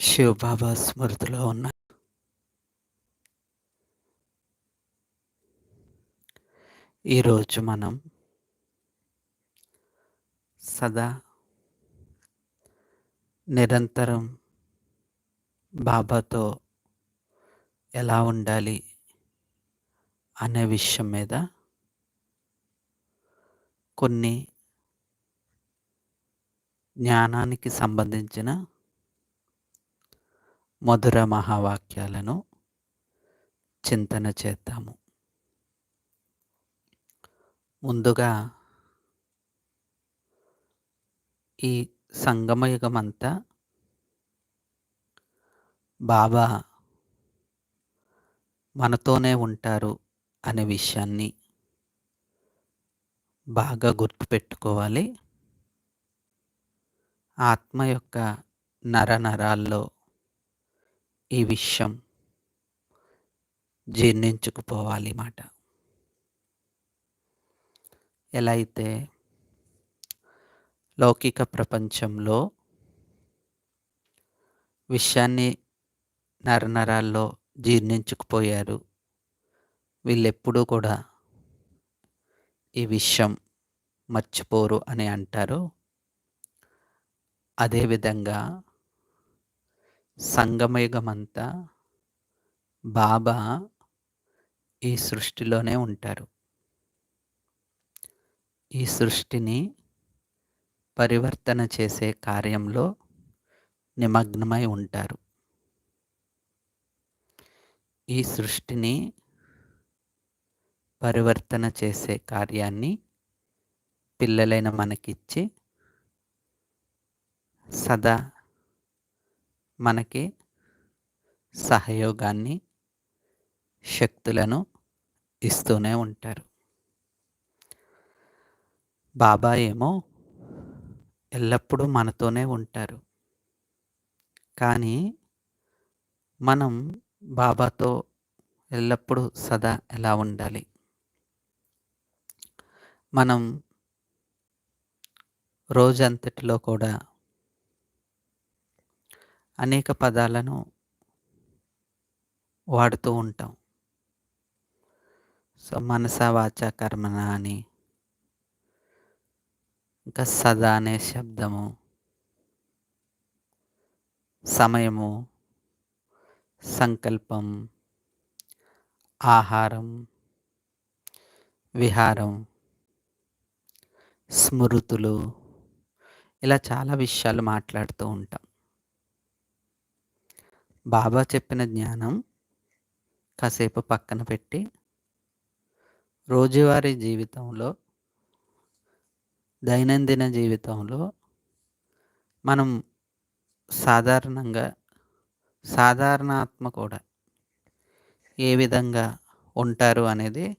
శివబాబా స్మృతిలో ఉన్న ఈరోజు మనం సదా నిరంతరం బాబాతో ఎలా ఉండాలి అనే విషయం మీద కొన్ని జ్ఞానానికి సంబంధించిన మధుర మహావాక్యాలను చింతన చేద్దాము. ముందుగా ఈ సంగమయుగమంతా బాబా మనతోనే ఉంటారు అనే విషయాన్ని బాగా గుర్తుపెట్టుకోవాలి. ఆత్మ యొక్క నరనరాల్లో ఈ విషయం జీర్ణించుకుపోవాలి మాట. ఎలా అయితే లౌకిక ప్రపంచంలో విషయాన్ని నరనరాల్లో జీర్ణించుకుపోయారు వీళ్ళెప్పుడూ కూడా ఈ విషయం మర్చిపోరు అని అంటారు. అదేవిధంగా సంగమయుగమంతా బాబా ఈ సృష్టిలోనే ఉంటారు. ఈ సృష్టిని పరివర్తన చేసే కార్యంలో నిమగ్నమై ఉంటారు. ఈ సృష్టిని పరివర్తన చేసే కార్యాన్ని పిల్లలైన మనకిచ్చి సదా మనకి సహయోగాన్ని శక్తులను ఇస్తూనే ఉంటారు. బాబా ఏమో ఎల్లప్పుడూ మనతోనే ఉంటారు. కానీ మనం బాబాతో ఎల్లప్పుడూ సదా ఎలా ఉండాలి? మనం రోజంతటిలో కూడా అనేక పదాలను వాడుతూ ఉంటాం. సో మనస వాచ కర్మణ అని ఇంకా సదా అనే శబ్దము సమయము సంకల్పం ఆహారం విహారం స్మృతులు ఇలా చాలా విషయాలు మాట్లాడుతూ ఉంటాం. బాబా చెప్పిన జ్ఞానం కాసేపు పక్కన పెట్టి రోజువారీ జీవితంలో దైనందిన జీవితంలో మనం సాధారణంగా సాధారణ ఆత్మ కూడా ఏ విధంగా ఉంటారు అనేది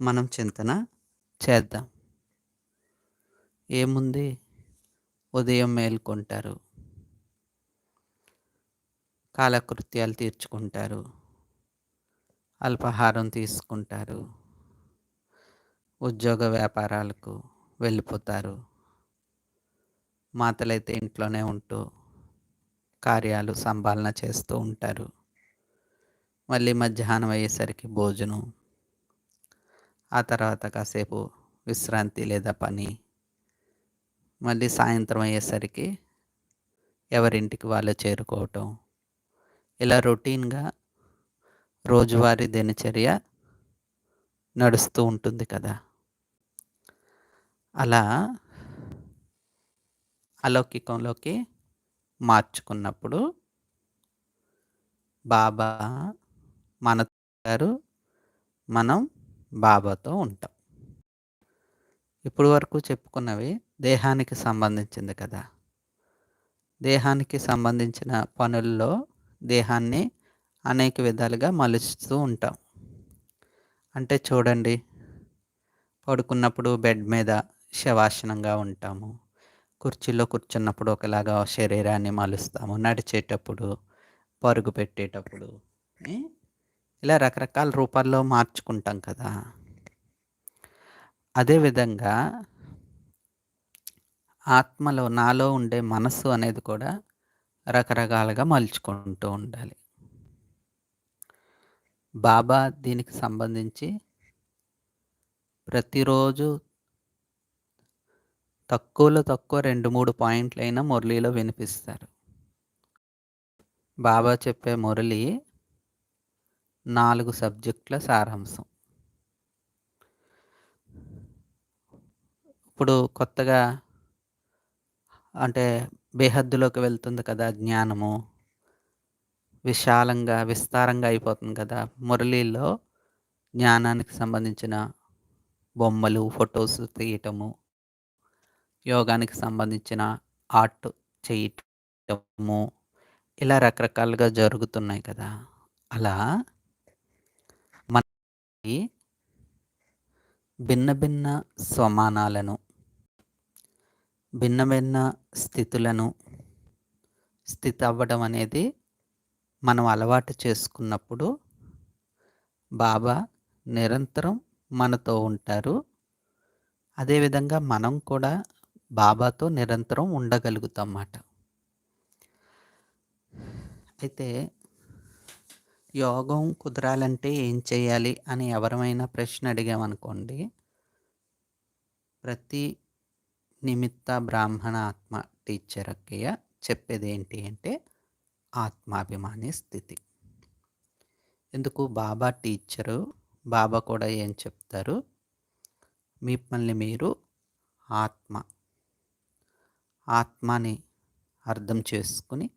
మనం చింతన చేద్దాం. ఏముంది? ఉదయం మేల్కొంటారు. కాలకృత్యాలు తీర్చుకుంటారు. అల్పాహారం తీసుకుంటారు. ఉద్యోగ వ్యాపారాలకు వెళ్ళిపోతారు. మాతలైతే ఇంట్లోనే ఉంటూ కార్యాలు సంభాళన చేస్తూ ఉంటారు. మళ్ళీ మధ్యాహ్నం అయ్యేసరికి భోజనం. ఆ తర్వాత కాసేపు విశ్రాంతి లేదా పని. మళ్ళీ సాయంత్రం అయ్యేసరికి ఎవరింటికి వాళ్ళు చేరుకోవటం. ఇలా రొటీన్గా రోజువారీ దినచర్య నడుస్తూ ఉంటుంది కదా. అలా అలౌకికంలోకి మార్చుకున్నప్పుడు బాబా మన గారు మనం బాబాతో ఉంటాం. ఇప్పుడు వరకు చెప్పుకున్నవి దేహానికి సంబంధించింది కదా. దేహానికి సంబంధించిన పనుల్లో దేహాన్ని అనేక విధాలుగా మలుస్తూ ఉంటాం. అంటే చూడండి పడుకున్నప్పుడు బెడ్ మీద శవాసనంగా ఉంటాము. కుర్చీలో కూర్చున్నప్పుడు ఒకలాగా శరీరాన్ని మలుస్తాము. నడిచేటప్పుడు పరుగు పెట్టేటప్పుడు ఇలా రకరకాల రూపాల్లో మార్చుకుంటాం కదా. అదేవిధంగా ఆత్మలో నాలో ఉండే మనస్సు అనేది కూడా రకరకాలుగా మలుచుకుంటూ ఉండాలి. బాబా దీనికి సంబంధించి ప్రతిరోజు తక్కువలో తక్కువ రెండు మూడు పాయింట్లు అయినా మురళిలో వినిపిస్తారు. బాబా చెప్పే మురళి నాలుగు సబ్జెక్టుల సారాంశం. ఇప్పుడు కొత్తగా అంటే బేహద్దులోకి వెళ్తుంది కదా జ్ఞానము. విశాలంగా, విస్తారంగా అయిపోతుంది కదా! మురళీలో జ్ఞానానికి సంబంధించిన బొమ్మలు, ఫొటోస్ తీయటము, యోగానికి సంబంధించిన ఆర్ట్ చేయటము, ఇలా రకరకాలుగా జరుగుతున్నాయి కదా! అలా మనకి భిన్న భిన్న స్వమానాలను, భిన్న భిన్న స్థితులను స్థితి అవ్వడం అనేది మనం అలవాటు చేసుకున్నప్పుడు బాబా నిరంతరం మనతో ఉంటారు. అదేవిధంగా మనం కూడా బాబాతో నిరంతరం ఉండగలుగుతాం అన్నమాట అయితే యోగం కుదరాలంటే ఏం చేయాలి అని ఎవరమైనా ప్రశ్న అడిగామనుకోండి. ప్రతి నిమిత్త బ్రాహ్మణ ఆత్మ టీచర్ అక్కయ్య చెప్పేదేంటి అంటే ఆత్మాభిమాని స్థితి. ఎందుకు బాబా టీచరు. బాబా కూడా ఏం చెప్తారు? మిమ్మల్ని మీరు ఆత్మ. ఆత్మని అర్థం చేసుకుని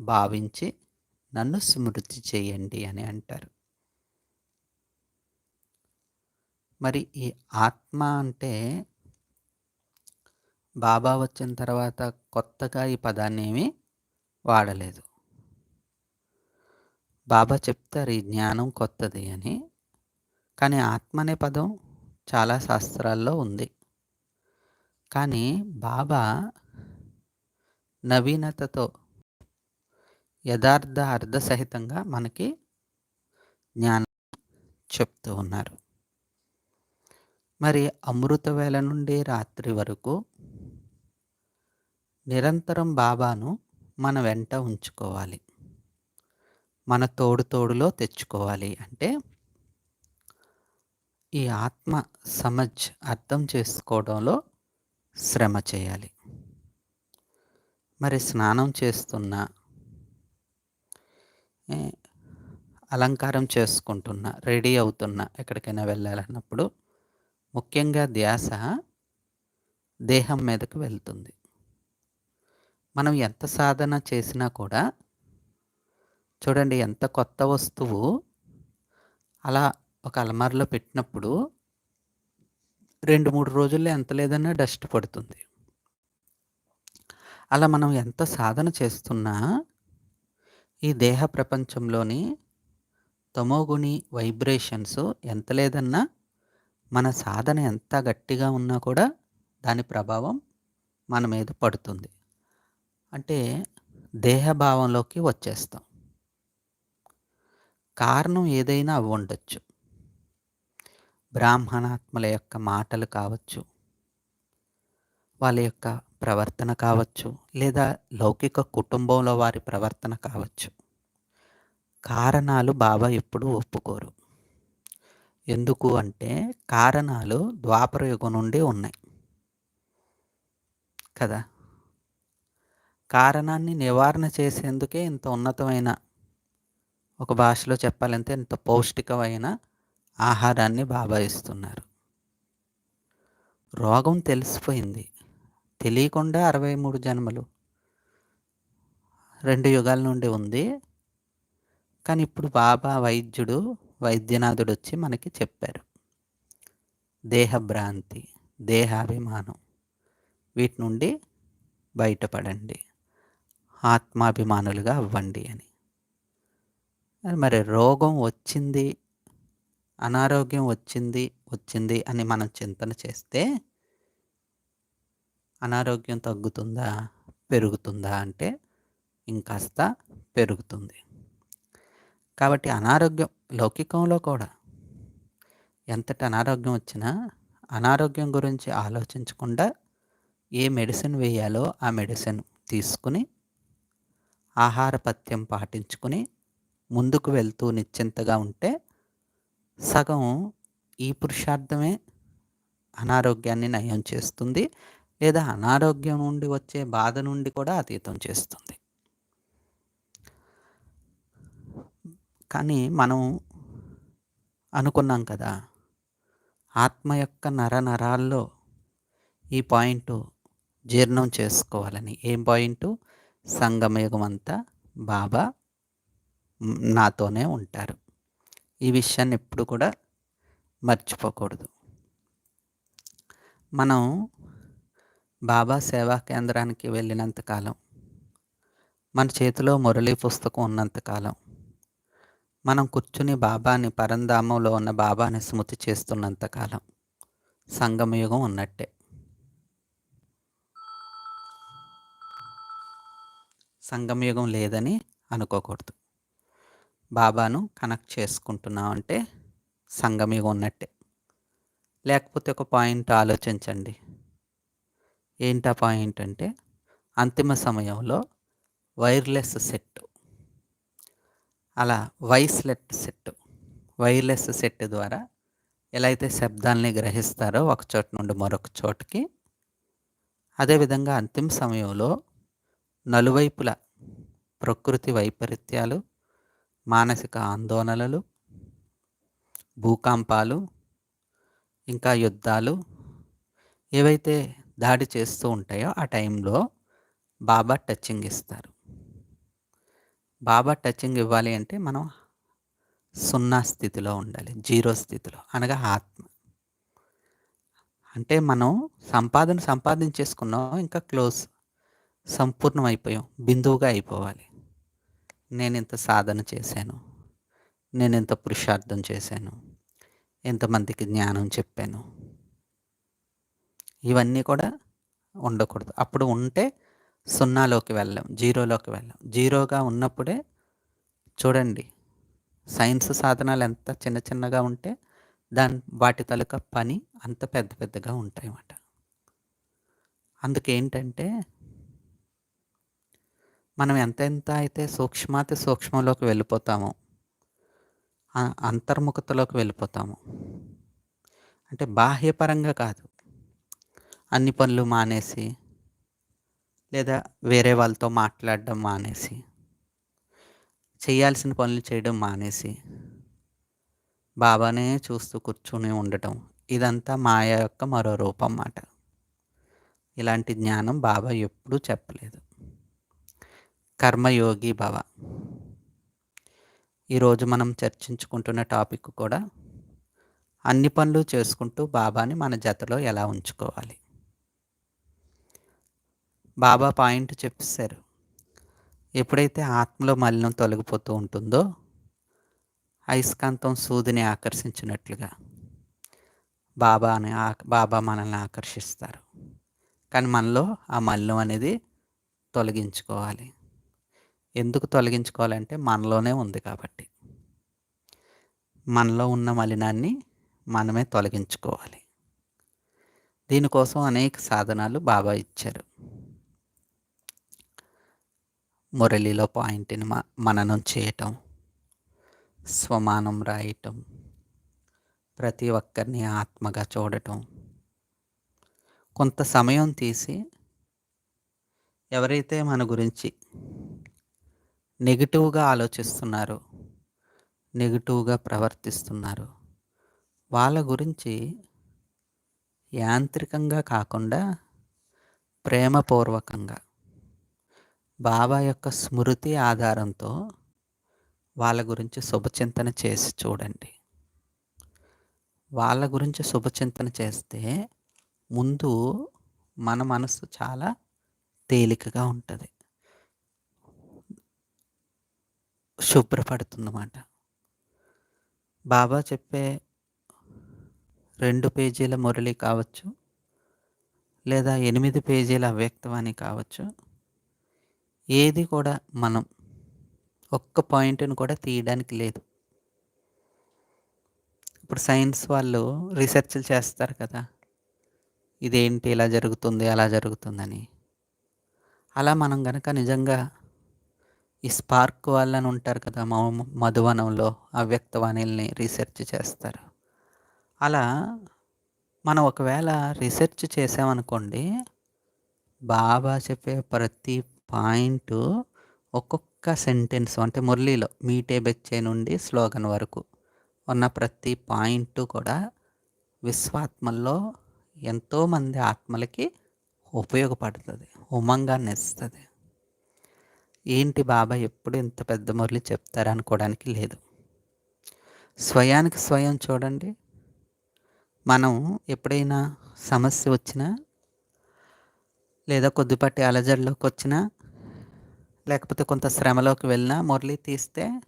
భావించి నన్ను స్మృతి చేయండి అని అంటారు. మరి ఈ ఆత్మ అంటే బాబా వచ్చిన తర్వాత కొత్తగా ఈ పదాన్ని ఏమీ వాడలేదు. బాబా చెప్తారు ఈ జ్ఞానం కొత్తది అని. కానీ ఆత్మ అనే పదం చాలా శాస్త్రాల్లో ఉంది. కానీ బాబా నవీనతతో యథార్థ అర్థ సహితంగా మనకి జ్ఞానం చెప్తూ ఉన్నారు. మరి అమృత వేళ నుండి రాత్రి వరకు నిరంతరం బాబాను మన వెంట ఉంచుకోవాలి. మన తోడు తోడులో తెచ్చుకోవాలి. అంటే ఈ ఆత్మ సమజ్ అర్థం చేసుకోవడంలో శ్రమ చేయాలి. మరి స్నానం చేస్తున్నా అలంకారం చేసుకుంటున్నా, రెడీ అవుతున్నా, ఎక్కడికైనా వెళ్ళాలన్నప్పుడు ముఖ్యంగా ధ్యాస దేహం మీదకు వెళ్తుంది. మనం ఎంత సాధన చేసినా కూడా చూడండి ఎంత కొత్త వస్తువు అలా ఒక అలమారలో పెట్టినప్పుడు 2, 3 రోజుల్లో ఎంత లేదన్నా డస్ట్ పడుతుంది. అలా మనం ఎంత సాధన చేస్తున్నా ఈ దేహ ప్రపంచంలోని తమోగుణి వైబ్రేషన్స్ ఎంత లేదన్నా మన సాధన ఎంత గట్టిగా ఉన్నా కూడా దాని ప్రభావం మన మీద పడుతుంది. అంటే దేహభావంలోకి వచ్చేస్తాం. కారణం ఏదైనా ఉండొచ్చు బ్రాహ్మణాత్మల యొక్క మాటలు కావచ్చు. వాళ్ళ యొక్క ప్రవర్తన కావచ్చు. లేదా లౌకిక కుటుంబంలో వారి ప్రవర్తన కావచ్చు. కారణాలు బాబా ఎప్పుడూ ఒప్పుకోరు. ఎందుకు అంటే కారణాలు ద్వాపరయుగం నుండి ఉన్నాయి. కదా! కారణాన్ని నివారణ చేసేందుకే ఇంత ఉన్నతమైన ఒక భాషలో చెప్పాలంటే ఇంత పౌష్టికమైన ఆహారాన్ని బాబా ఇస్తున్నారు. రోగం తెలిసిపోయింది. తెలియకుండా 63 జన్మలు రెండు యుగాల నుండి ఉంది. కానీ ఇప్పుడు బాబా వైద్యుడు, వైద్యనాథుడు వచ్చి మనకి చెప్పారు. దేహభ్రాంతి, దేహాభిమానం వీటి నుండి బయటపడండి. ఆత్మాభిమానులుగా అవ్వండి అని. మరి రోగం వచ్చింది, అనారోగ్యం వచ్చింది, వచ్చింది అని మనం చింతన చేస్తే అనారోగ్యం తగ్గుతుందా? పెరుగుతుందా? అంటే ఇంకాస్త పెరుగుతుంది. కాబట్టి అనారోగ్యం లౌకికంలో కూడా ఎంతటి అనారోగ్యం వచ్చినా అనారోగ్యం గురించి ఆలోచించకుండా ఏ మెడిసిన్ వేయాలో ఆ మెడిసిన్ తీసుకొని ఆహార పథ్యం పాటించుకుని ముందుకు వెళ్తూ నిశ్చింతగా ఉంటే సగం ఈ పురుషార్థమే అనారోగ్యాన్ని నయం చేస్తుంది. లేదా అనారోగ్యం నుండి వచ్చే బాధ నుండి కూడా అతీతం చేస్తుంది. కానీ మనం అనుకున్నాం కదా ఆత్మ యొక్క నర నరాల్లో ఈ పాయింట్ జీర్ణం చేసుకోవాలని. ఏం పాయింట్? సంగమయుగం అంతా బాబా నాతోనే ఉంటారు. ఈ విషయాన్ని ఎప్పుడు కూడా మర్చిపోకూడదు. మనం బాబా సేవా కేంద్రానికి వెళ్ళినంతకాలం మన చేతిలో మురళీ పుస్తకం ఉన్నంతకాలం మనం కూర్చుని బాబాని పరంధామంలో ఉన్న బాబాని స్మృతి చేస్తున్నంతకాలం సంగమయుగం ఉన్నట్టే. సంగమయుగం లేదని అనుకోకూడదు. బాబాను కనెక్ట్ చేసుకుంటున్నాం అంటే సంగమయుగం ఉన్నట్టే. లేకపోతే ఒక పాయింట్ ఆలోచించండి. ఏంటా పాయింట్ అంటే అంతిమ సమయంలో వైర్లెస్ సెట్ అలా వైస్లెట్ సెట్ వైర్లెస్ సెట్ ద్వారా ఎలా అయితే శబ్దాలని గ్రహిస్తారో ఒక చోట నుండి మరొక చోటుకి అదేవిధంగా అంతిమ సమయంలో నలువైపుల ప్రకృతి వైపరీత్యాలు మానసిక ఆందోళనలు భూకంపాలు ఇంకా యుద్ధాలు ఏవైతే దాడి చేస్తూ ఉంటాయో ఆ టైంలో బాబా టచింగ్ ఇస్తారు. బాబా టచింగ్ ఇవ్వాలి అంటే మనం సున్నా స్థితిలో ఉండాలి జీరో స్థితిలో అనగా ఆత్మ. అంటే మనం సంపాదన సంపాదించేసుకున్నాం ఇంకా క్లోజ్ సంపూర్ణం అయిపోయాం బిందువుగా అయిపోవాలి. నేను ఇంత సాధన చేశాను? నేను ఇంత పురుషార్థం చేశాను? ఎంతమందికి జ్ఞానం చెప్పాను? ఇవన్నీ కూడా ఉండకూడదు. అప్పుడు ఉంటే సున్నాలోకి వెళ్ళాం జీరోలోకి వెళ్ళాం. జీరోగా ఉన్నప్పుడే చూడండి సైన్స్ సాధనాలు ఎంత చిన్న చిన్నగా ఉంటే దాని వాటి తాలూకా పని అంత పెద్ద పెద్దగా ఉంటాయి అన్నమాట అందుకేంటంటే మనం ఎంతెంత అయితే సూక్ష్మాతి సూక్ష్మంలోకి వెళ్ళిపోతామో అంతర్ముఖతలోకి వెళ్ళిపోతాము అంటే బాహ్యపరంగా కాదు. అన్ని పనులు మానేసి లేదా వేరే వాళ్ళతో మాట్లాడడం మానేసి చేయాల్సిన పనులు చేయడం మానేసి బాబానే చూస్తూ కూర్చుని ఉండటం ఇదంతా మాయ యొక్క మరో రూపం అన్నమాట. ఇలాంటి జ్ఞానం బాబా ఎప్పుడూ చెప్పలేదు. కర్మయోగి భవ. ఈరోజు మనం చర్చించుకుంటున్న టాపిక్ కూడా అన్ని పనులు చేసుకుంటూ బాబాని మన జతలో ఎలా ఉంచుకోవాలి? బాబా పాయింట్ చెప్పేశారు. ఎప్పుడైతే ఆత్మలో మలినం తొలగిపోతూ ఉంటుందో అయస్కాంతం సూదిని ఆకర్షించినట్లుగా బాబాని బాబా మనల్ని ఆకర్షిస్తారు. కానీ మనలో ఆ మలినం అనేది తొలగించుకోవాలి. ఎందుకు తొలగించుకోవాలంటే మనలోనే ఉంది కాబట్టి. మనలో ఉన్న మలినాన్ని మనమే తొలగించుకోవాలి. దీనికోసం అనేక సాధనాలు బాబా ఇచ్చారు. మురళిలో పాయింట్ని మననం చేయటం స్వమానం రాయటం ప్రతి ఒక్కరిని ఆత్మగా చూడటం కొంత సమయం తీసి ఎవరైతే మన గురించి నెగిటివ్గా ఆలోచిస్తున్నారు. నెగిటివ్గా ప్రవర్తిస్తున్నారు. వాళ్ళ గురించి యాంత్రికంగా కాకుండా ప్రేమపూర్వకంగా బాబా యొక్క స్మృతి ఆధారంతో వాళ్ళ గురించి శుభచింతన చేసి చూడండి. వాళ్ళ గురించి శుభచింతన చేస్తే ముందు మన మనసు చాలా తేలికగా ఉంటుంది. శుభ్రపడుతుందన్నమాట. బాబా చెప్పే రెండు పేజీల మురళి కావచ్చు లేదా ఎనిమిది పేజీల అవ్యక్తవాణి కావచ్చు ఏది కూడా మనం ఒక్క పాయింట్ని కూడా తీయడానికి లేదు. ఇప్పుడు సైన్స్ వాళ్ళు రీసెర్చ్లు చేస్తారు కదా ఇదేంటి ఇలా జరుగుతుంది అలా జరుగుతుందని. అలా మనం గనక నిజంగా ఈ స్పార్క్ వాళ్ళని ఉంటారు కదా మ మధువనంలో అవ్యక్తవాణిల్ని రీసెర్చ్ చేస్తారు. అలా మనం ఒకవేళ రీసెర్చ్ చేసామనుకోండి బాబా చెప్పే ప్రతి పాయింట్ ఒక్కొక్క సెంటెన్స్ అంటే మురళీలో మీటే బెచ్చే నుండి స్లోగన్ వరకు ఉన్న ప్రతి పాయింట్ కూడా విశ్వాత్మల్లో ఎంతోమంది ఆత్మలకి ఉపయోగపడుతుంది ఉమంగాన్ని ఇస్తుంది ఏంటి బాబా ఎప్పుడు ఇంత పెద్ద మురళి చెప్తారనుకోవడానికి లేదు. స్వయానికి స్వయం చూడండి. మనం ఎప్పుడైనా సమస్య వచ్చినా లేదా కొద్దిపాటి అలజడిలోకి వచ్చినా లేకపోతే కొంత శ్రమలోకి వెళ్ళినా మురళి తీస్తే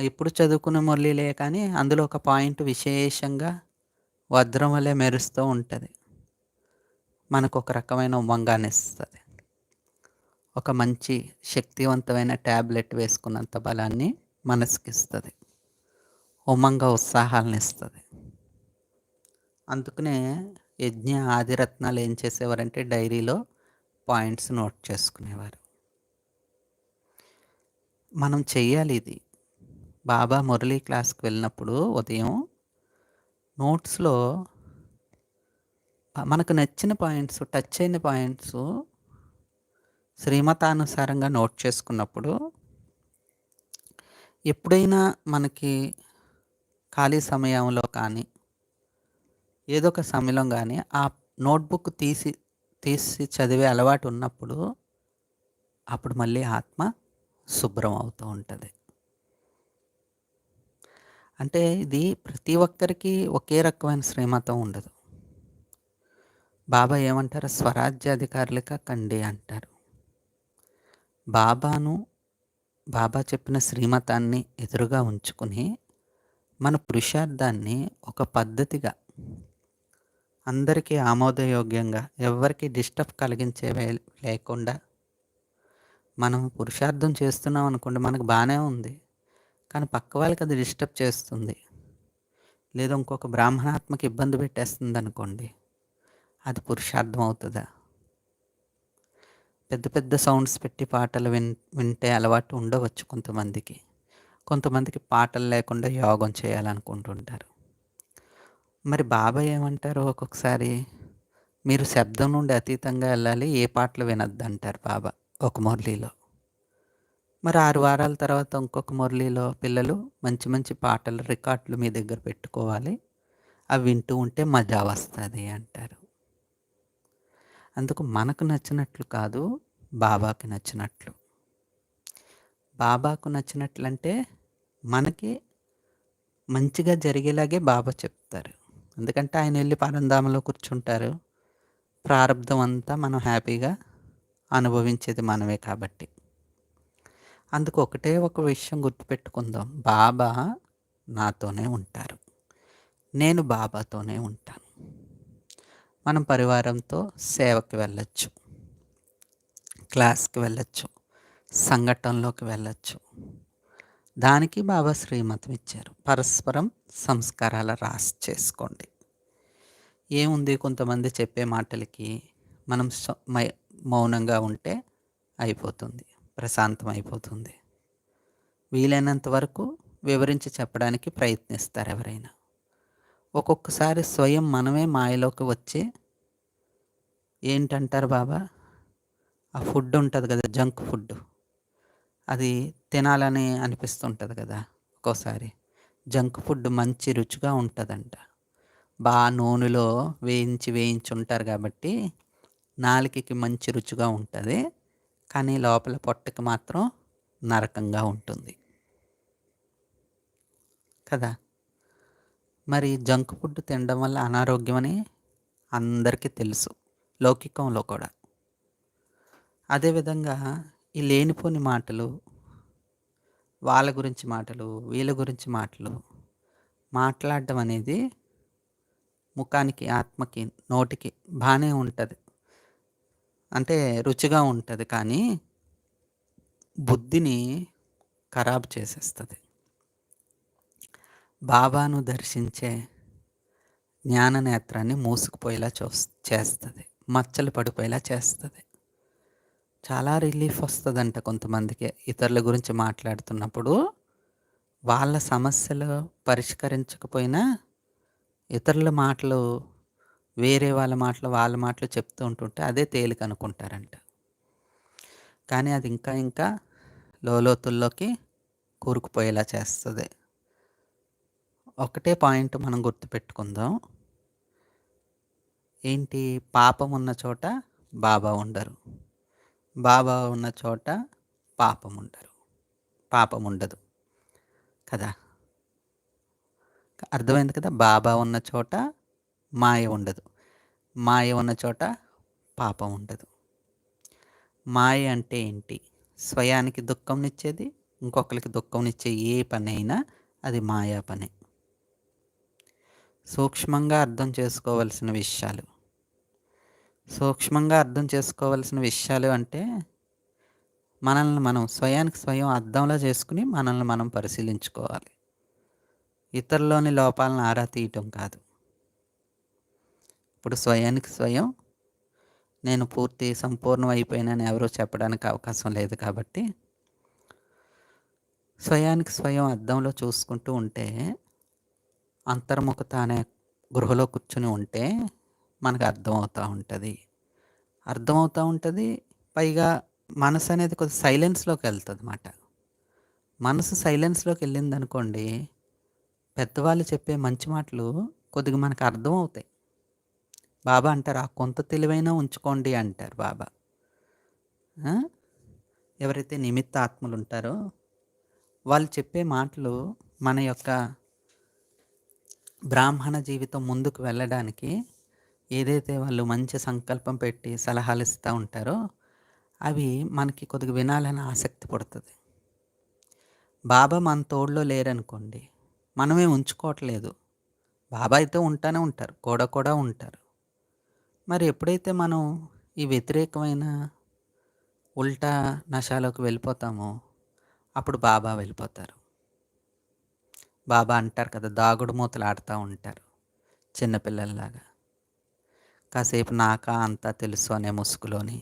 ఇప్పుడు చదువుకున్న మురళిలే కానీ అందులో ఒక పాయింట్ విశేషంగా వజ్రం వలె మెరుస్తూ ఉంటుంది. మనకు ఒక రకమైన ఉమంగాన్ని ఇస్తుంది ఒక మంచి శక్తివంతమైన ట్యాబ్లెట్ వేసుకున్నంత బలాన్ని మనసుకి ఇస్తుంది. ఉమంగ ఉత్సాహాలను ఇస్తుంది. అందుకనే యజ్ఞ ఆదిరత్నాలు ఏం చేసేవారంటే డైరీలో పాయింట్స్ నోట్ చేసుకునేవారు. మనం చెయ్యాలి ఇది. బాబా మురళీ క్లాస్కి వెళ్ళినప్పుడు ఉదయం నోట్స్లో మనకు నచ్చిన పాయింట్స్ టచ్ అయిన పాయింట్స్ శ్రీమతానుసారంగా నోట్ చేసుకున్నప్పుడు ఎప్పుడైనా మనకి ఖాళీ సమయంలో కానీ ఏదో ఒక సమయంలో కానీ ఆ నోట్బుక్ తీసి తీసి చదివే అలవాటు ఉన్నప్పుడు అప్పుడు మళ్ళీ ఆత్మ శుభ్రం అవుతూ ఉంటుంది. అంటే ఇది ప్రతి ఒక్కరికి ఒకే రకమైన శ్రీమతం ఉండదు. బాబా ఏమంటారు? స్వరాజ్యాధికారులుగా కండి అంటారు. బాబాను బాబా చెప్పిన శ్రీమతాన్ని ఎదురుగా ఉంచుకుని మన పురుషార్థాన్ని ఒక పద్ధతిగా అందరికీ ఆమోదయోగ్యంగా ఎవరికి డిస్టర్బ్ కలిగించే లేకుండా మనం పురుషార్థం చేస్తున్నాం అనుకోండి మనకు బాగానే ఉంది. కానీ పక్క వాళ్ళకి అది డిస్టర్బ్ చేస్తుంది. లేదా ఇంకొక బ్రాహ్మణాత్మకి ఇబ్బంది పెట్టేస్తుంది అనుకోండి అది పురుషార్థం అవుతుందా? పెద్ద పెద్ద సౌండ్స్ పెట్టి పాటలు విన్ వింటే అలవాటు ఉండవచ్చు కొంతమందికి. కొంతమందికి పాటలు లేకుండా యోగం చేయాలనుకుంటుంటారు. మరి బాబాయ్ ఏమంటారు ఒక్కొక్కసారి? మీరు శబ్దం నుండి అతీతంగా వెళ్ళాలి ఏ పాటలు వినొద్దు అంటారు బాబా ఒక మురళీలో? మరి ఆరు వారాల తర్వాత ఇంకొక మురళీలో పిల్లలు మంచి మంచి పాటలు రికార్డులు మీ దగ్గర పెట్టుకోవాలి. అవి వింటూ ఉంటే మజా వస్తుంది అంటారు. అందుకు మనకు నచ్చినట్లు కాదు బాబాకి నచ్చినట్లు. బాబాకు నచ్చినట్లంటే మనకి మంచిగా జరిగేలాగే బాబా చెప్తారు. ఎందుకంటే ఆయన వెళ్ళి పరంధామలో కూర్చుంటారు. ప్రారంధం అంతా మనం హ్యాపీగా అనుభవించేది మనమే కాబట్టి. అందుకు ఒకటే ఒక విషయం గుర్తుపెట్టుకుందాం. బాబా నాతోనే ఉంటారు. నేను బాబాతోనే ఉంటాను. మనం పరివారంతో సేవకి వెళ్ళచ్చు. క్లాస్కి వెళ్ళచ్చు. సంఘటనలోకి వెళ్ళచ్చు. దానికి బాబా శ్రీమతం ఇచ్చారు. పరస్పరం సంస్కారాల రాసి చేసుకోండి. ఏముంది కొంతమంది చెప్పే మాటలకి మనం మౌనంగా ఉంటే అయిపోతుంది ప్రశాంతం అయిపోతుంది వీలైనంత వరకు వివరించి చెప్పడానికి ప్రయత్నిస్తారు ఎవరైనా. ఒక్కొక్కసారి స్వయం మనమే మాయలోకి వచ్చి ఏంటంటారు బాబా? ఆ ఫుడ్ ఉంటుంది కదా జంక్ ఫుడ్. అది తినాలని అనిపిస్తుంటుంది కదా ఒక్కోసారి. జంక్ ఫుడ్ మంచి రుచిగా ఉంటుందంట. బాగా నూనెలో వేయించి వేయించి ఉంటారు కాబట్టి నాలుకకి మంచి రుచిగా ఉంటుంది. కానీ లోపల పొట్టకి మాత్రం నరకంగా ఉంటుంది. కదా? మరి జంక్ ఫుడ్ తినడం వల్ల అనారోగ్యం అని అందరికీ తెలుసు. లౌకికంలో కూడా. అదేవిధంగా ఈ లేనిపోని మాటలు వాళ్ళ గురించి మాటలు వీళ్ళ గురించి మాటలు మాట్లాడడం అనేది ముఖానికి ఆత్మకి నోటికి బాగానే ఉంటుంది. అంటే రుచిగా ఉంటుంది కానీ బుద్ధిని ఖరాబ్ చేసేస్తుంది. బాబాను దర్శించే జ్ఞాన నేత్రాన్ని మూసుకుపోయేలా చూ చేస్తుంది మచ్చలు పడిపోయేలా చేస్తుంది చాలా రిలీఫ్ వస్తుందంట కొంతమందికి. ఇతరుల గురించి మాట్లాడుతున్నప్పుడు, వాళ్ళ సమస్యలు పరిష్కరించకపోయినా, ఇతరుల మాటలు, వేరే వాళ్ళ మాటలు, వాళ్ళ మాటలు చెప్తూ ఉంటుంటే అదే తేలికనుకుంటారంట. కానీ అది ఇంకా ఇంకా లోలోతుల్లోకి కూరుకుపోయేలా చేస్తుంది ఒకటే పాయింట్ మనం గుర్తుపెట్టుకుందాం. ఏంటి? పాపం ఉన్న చోట బాబా ఉండరు. బాబా ఉన్న చోట పాపం ఉండరు. పాపం ఉండదు. కదా! అర్థమైంది కదా! బాబా ఉన్న చోట మాయ ఉండదు. మాయ ఉన్న చోట పాపం ఉండదు. మాయ అంటే ఏంటి? స్వయానికి దుఃఖంనిచ్చేది, ఇంకొకరికి దుఃఖంనిచ్చే ఏ పనైనా అది మాయా పనే. సూక్ష్మంగా అర్థం చేసుకోవలసిన విషయాలు. సూక్ష్మంగా అర్థం చేసుకోవలసిన విషయాలు అంటే, మనల్ని మనం స్వయానికి స్వయం అర్థంలో చేసుకుని మనల్ని మనం పరిశీలించుకోవాలి. ఇతరుల్లోని లోపాలను ఆరా తీయటం కాదు. ఇప్పుడు స్వయానికి స్వయం నేను పూర్తి సంపూర్ణం అయిపోయినని ఎవరు చెప్పడానికి అవకాశం లేదు కాబట్టి స్వయానికి స్వయం అర్థంలో చూసుకుంటూ ఉంటే అంతర్ముఖత అనే గృహలో కూర్చొని ఉంటే మనకు అర్థమవుతూ ఉంటుంది. అర్థమవుతూ ఉంటుంది పైగా మనసు అనేది కొద్ది సైలెన్స్లోకి వెళ్తుంది అన్నమాట మనసు సైలెన్స్లోకి వెళ్ళింది అనుకోండి పెద్దవాళ్ళు చెప్పే మంచి మాటలు కొద్దిగా మనకు అర్థం అవుతాయి బాబా అంటారు ఆ కొంత తెలివైనా ఉంచుకోండి అంటారు బాబా. ఎవరైతే నిమిత్త ఆత్మలు ఉంటారో వాళ్ళు చెప్పే మాటలు మన యొక్క బ్రాహ్మణ జీవితం ముందుకు వెళ్ళడానికి ఏదైతే వాళ్ళు మంచి సంకల్పం పెట్టి సలహాలు ఇస్తూ ఉంటారో అవి మనకి కొద్దిగా వినాలని ఆసక్తి పడుతుంది. బాబా మన తోడులో లేరనుకోండి మనమే ఉంచుకోవట్లేదు. బాబా అయితే ఉంటానే ఉంటారు కూడా కూడా ఉంటారు. మరి ఎప్పుడైతే మనం ఈ వ్యతిరేకమైన ఉల్టా నషాలోకి వెళ్ళిపోతామో అప్పుడు బాబా వెళ్ళిపోతారు. బాబా అంటారు కదా దాగుడు మూతలు ఆడుతూ ఉంటారు చిన్నపిల్లల్లాగా కాసేపు నాకా అంతా తెలుసు అనే ముసుగులోని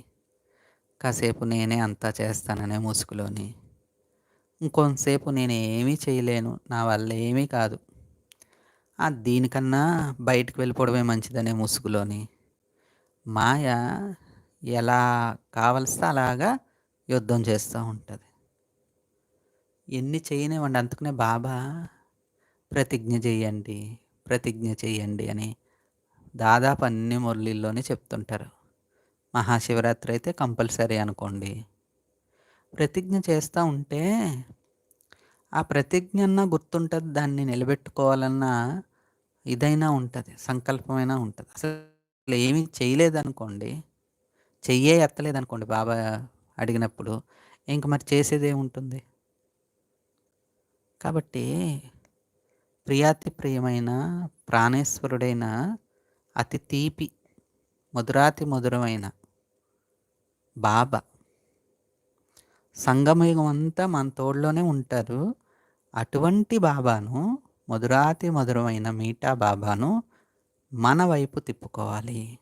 కాసేపు నేనే అంతా చేస్తాననే ముసుగులోని ఇంకొంతసేపు నేను ఏమీ చేయలేను నా వల్ల ఏమీ కాదు. ఆ దీనికన్నా బయటకు వెళ్ళిపోవడమే మంచిదనే ముసుగులోని మాయ ఎలా కావలిస్తే అలాగా యుద్ధం చేస్తూ ఉంటుంది. ఎన్ని చేయనివ్వండి అందుకనే బాబా ప్రతిజ్ఞ చేయండి ప్రతిజ్ఞ చేయండి అని దాదాపు అన్ని మురళీల్లోనే చెప్తుంటారు. మహాశివరాత్రి అయితే కంపల్సరీ అనుకోండి. ప్రతిజ్ఞ చేస్తూ ఉంటే ఆ ప్రతిజ్ఞన్న గుర్తుంటుంది దాన్ని నిలబెట్టుకోవాలన్న ఇదైనా ఉంటుంది సంకల్పమైనా ఉంటుంది. అసలు ఏమీ చేయలేదనుకోండి చెయ్యే ఎత్తలేదనుకోండి బాబా అడిగినప్పుడు ఇంక మరి చేసేదే ఉంటుంది కాబట్టి ప్రియాతి ప్రియమైన ప్రాణేశ్వరుడైన అతి తీపి మధురాతి మధురమైన బాబా. సంగమయుగం అంతా మన తోడులోనే ఉంటారు. అటువంటి బాబాను మధురాతి మధురమైన మీఠా బాబాను మన వైపు తిప్పుకోవాలి.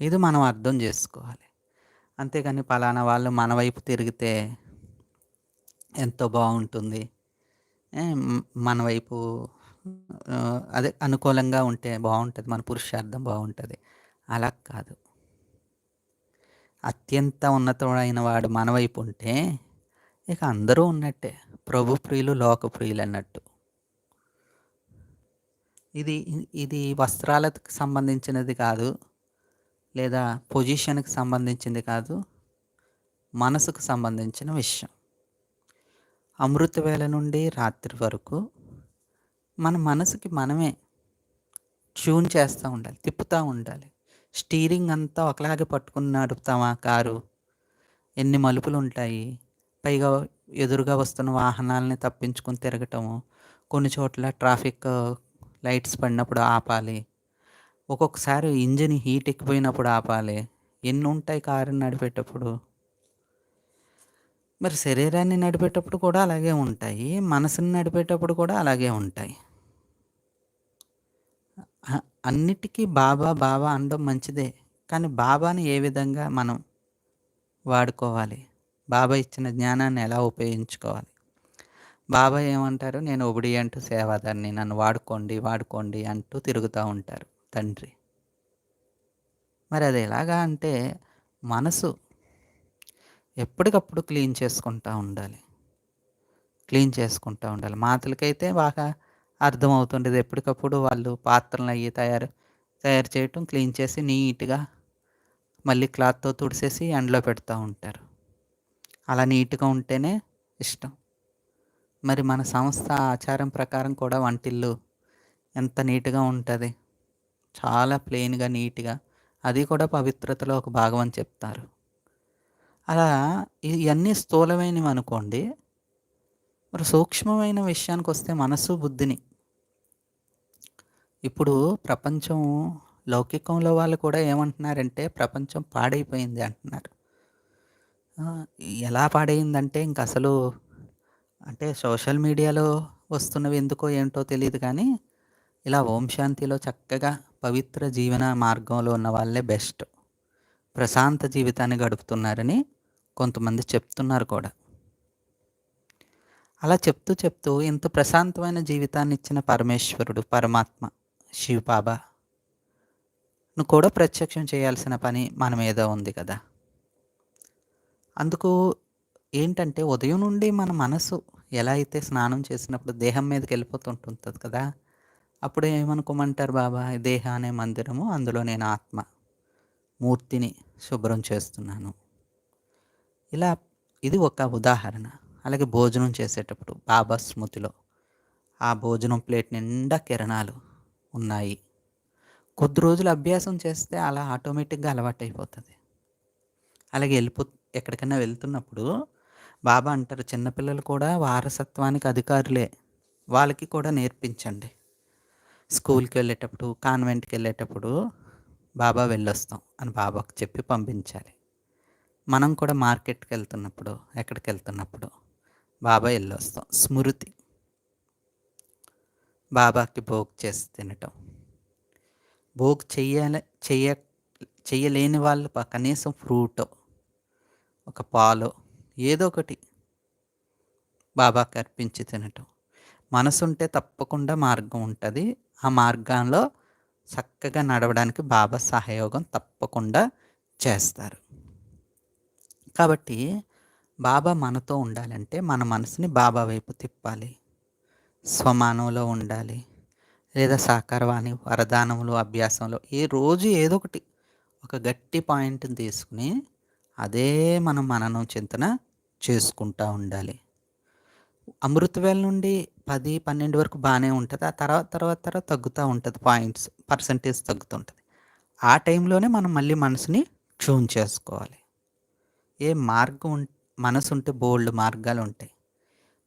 ఇది మనం అర్థం చేసుకోవాలి. అంతేగాని పలానా వాళ్ళు మన వైపు తిరిగితే ఎంతో బాగుంటుంది. మన వైపు అదే అనుకూలంగా ఉంటే బాగుంటుంది మన పురుషార్థం బాగుంటుంది. అలా కాదు. అత్యంత ఉన్నతమైన వాడు మన వైపు ఉంటే ఇక అందరూ ఉన్నట్టే. ప్రభు ప్రియులు లోక ప్రియులు అన్నట్టు. ఇది ఇది వస్త్రాలకు సంబంధించినది కాదు లేదా పొజిషన్కి సంబంధించింది కాదు మనసుకు సంబంధించిన విషయం. అమృత వేళ నుండి రాత్రి వరకు మన మనసుకి మనమే ట్యూన్ చేస్తూ ఉండాలి తిప్పుతూ ఉండాలి. స్టీరింగ్ అంతా ఒకలాగే పట్టుకుని నడుపుతామా కారు? ఎన్ని మలుపులు ఉంటాయి? పైగా ఎదురుగా వస్తున్న వాహనాలని తప్పించుకుని తిరగటము కొన్ని చోట్ల ట్రాఫిక్ లైట్స్ పడినప్పుడు ఆపాలి ఒక్కొక్కసారి ఇంజిన్ హీట్ ఎక్కిపోయినప్పుడు ఆపాలి. ఎన్ని ఉంటాయి కారు నడిపేటప్పుడు? మరి శరీరాన్ని నడిపేటప్పుడు కూడా అలాగే ఉంటాయి మనసుని నడిపేటప్పుడు కూడా అలాగే ఉంటాయి. అన్నిటికీ బాబా బాబా అనడం మంచిదే. కానీ బాబాని ఏ విధంగా మనం వాడుకోవాలి? బాబా ఇచ్చిన జ్ఞానాన్ని ఎలా ఉపయోగించుకోవాలి? బాబా ఏమంటారు? నేను ఒబిడియంట్ సేవాదాన్ని నన్ను వాడుకోండి వాడుకోండి అంటూ తిరుగుతూ ఉంటారు తండ్రి. మరి అది ఎలాగా అంటే మనసు ఎప్పటికప్పుడు క్లీన్ చేసుకుంటూ ఉండాలి. క్లీన్ చేసుకుంటూ ఉండాలి. మాతలకైతే బాగా అర్థమవుతుండేది. ఎప్పటికప్పుడు వాళ్ళు పాత్రలు అవి తయారు తయారు చేయటం క్లీన్ చేసి నీట్గా మళ్ళీ క్లాత్తో తుడిసేసి ఎండలో పెడతా ఉంటారు. అలా నీట్గా ఉంటేనే ఇష్టం. మరి మన సంస్థ ఆచారం ప్రకారం కూడా వంటిల్లు ఎంత నీట్గా ఉంటుంది? చాలా ప్లెయిన్గా నీట్గా. అది కూడా పవిత్రతలో ఒక భాగం అని చెప్తారు. అలా ఇవన్నీ స్థూలమైనవి అనుకోండి మరి సూక్ష్మమైన విషయానికి వస్తే మనసు బుద్ధిని. ఇప్పుడు ప్రపంచం లౌకికంలో వాళ్ళు కూడా ఏమంటున్నారంటే ప్రపంచం పాడైపోయింది అంటున్నారు. ఎలా పాడైందంటే ఇంక అసలు అంటే సోషల్ మీడియాలో వస్తున్నవి ఎందుకో ఏంటో తెలియదు కానీ ఇలా ఓం శాంతిలో చక్కగా పవిత్ర జీవన మార్గంలో ఉన్న వాళ్ళే బెస్ట్. ప్రశాంత జీవితాన్ని గడుపుతున్నారని కొంతమంది చెప్తున్నారు కూడా. అలా చెప్తూ చెప్తూ ఇంత ప్రశాంతమైన జీవితాన్ని ఇచ్చిన పరమేశ్వరుడు పరమాత్మ శివబాబా నువ్వు కూడా ప్రత్యక్షం చేయాల్సిన పని మన మీద ఉంది కదా. అందుకు ఏంటంటే ఉదయం నుండి మన మనసు ఎలా అయితే స్నానం చేసినప్పుడు దేహం మీదకి వెళ్ళిపోతుంటుంది కదా అప్పుడు ఏమనుకోమంటారు బాబా? దేహ అనే మందిరము అందులో నేను ఆత్మ మూర్తిని శుభ్రం చేస్తున్నాను. ఇలా ఇది ఒక ఉదాహరణ. అలాగే భోజనం చేసేటప్పుడు బాబా స్మృతిలో ఆ భోజనం ప్లేట్ నిండా కిరణాలు ఉన్నాయి. కొద్ది రోజులు అభ్యాసం చేస్తే అలా ఆటోమేటిక్గా అలవాటు అయిపోతుంది అలాగే వెళ్ళిపో ఎక్కడికైనా వెళ్తున్నప్పుడు బాబా అంటారు చిన్నపిల్లలు కూడా వారసత్వానికి అధికారులే. వాళ్ళకి కూడా నేర్పించండి. స్కూల్కి వెళ్ళేటప్పుడు కాన్వెంట్కి వెళ్ళేటప్పుడు బాబా వెళ్ళొస్తాం అని బాబాకు చెప్పి పంపించాలి. మనం కూడా మార్కెట్కి వెళ్తున్నప్పుడు ఎక్కడికి వెళ్తున్నప్పుడు బాబా వెళ్ళొస్తాం స్మృతి. బాబాకి భోగ్ చేసి తినటం. భోగ్ చెయ్యాలి చెయ్య చెయ్యలేని వాళ్ళు కనీసం ఫ్రూటో ఒక పాలో ఏదో ఒకటి బాబాకి అర్పించి తినటం. మనసుంటే తప్పకుండా మార్గం ఉంటుంది. ఆ మార్గంలో చక్కగా నడవడానికి బాబా సహయోగం తప్పకుండా చేస్తారు. కాబట్టి బాబా మనతో ఉండాలంటే మన మనసుని బాబా వైపు తిప్పాలి. స్వమానంలో ఉండాలి. లేదా సాకారవాణి వరదానంలో అభ్యాసంలో ఏ రోజు ఏదో ఒకటి ఒక గట్టి పాయింట్ని తీసుకుని అదే మనం మననం చింతన చేసుకుంటూ ఉండాలి. అమృతవేల నుండి పది పన్నెండు వరకు బాగానే ఉంటుంది. ఆ తర్వాత తర్వాత తర్వాత తగ్గుతూ ఉంటుంది. పాయింట్స్ పర్సంటేజ్ తగ్గుతుంటుంది ఆ టైంలోనే మనం మళ్ళీ మనసుని ట్యూన్ చేసుకోవాలి. ఏ మార్గం మనసు ఉంటే బోల్డ్ మార్గాలు ఉంటాయి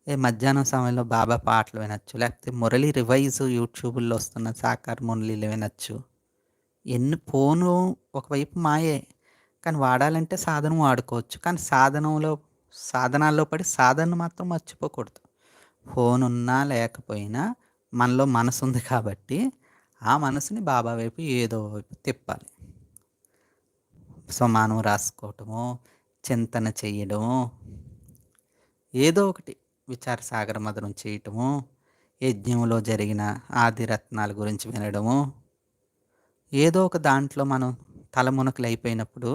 ఏ మధ్యాహ్నం సమయంలో బాబా పాటలు వినొచ్చు లేకపోతే మురళి రివైజ్ యూట్యూబ్లో వస్తున్న సాకార్ మురళీలు వినొచ్చు. ఎన్ని ఫోను ఒకవైపు మాయే కానీ వాడాలంటే సాధనం వాడుకోవచ్చు. కానీ సాధనంలో సాధనాల్లో పడి సాధన మాత్రం మర్చిపోకూడదు. ఫోన్ ఉన్నా లేకపోయినా మనలో మనసు ఉంది కాబట్టి ఆ మనసుని బాబా వైపు ఏదో వైపు తిప్పాలి. సమానం రాసుకోవటము చింతన చేయడము ఏదో ఒకటి విచార సాగర మదనం చేయటము యజ్ఞంలో జరిగిన ఆదిరత్నాల గురించి వినడము ఏదో ఒక దాంట్లో మనం తలమునకలు అయిపోయినప్పుడు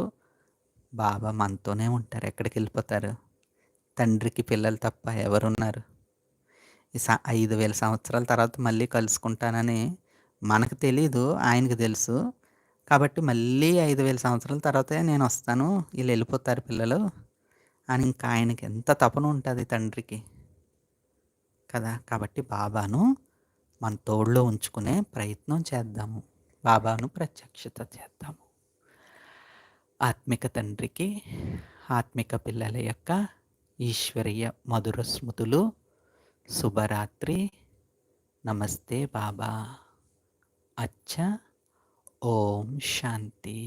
బాబా మనతోనే ఉంటారు ఎక్కడికి వెళ్ళిపోతారు? తండ్రికి పిల్లలు తప్ప ఎవరున్నారు? ఈ స ఐదు వేల సంవత్సరాల తర్వాత మళ్ళీ కలుసుకుంటానని మనకు తెలీదు ఆయనకు తెలుసు. కాబట్టి మళ్ళీ ఐదు వేల సంవత్సరాల తర్వాతే నేను వస్తాను వీళ్ళు వెళ్ళిపోతారు పిల్లలు. అని ఇంకా ఆయనకి ఎంత తపన ఉంటుంది తండ్రికి. కదా కాబట్టి బాబాను మన తోడులో ఉంచుకునే ప్రయత్నం చేద్దాము. బాబాను ప్రత్యక్షత చేద్దాము. ఆత్మిక తండ్రికి ఆత్మిక పిల్లల యొక్క ఈశ్వరీయ మధుర స్మృతులు. శుభరాత్రి. నమస్తే బాబా. అచ్చ. ఓం శాంతి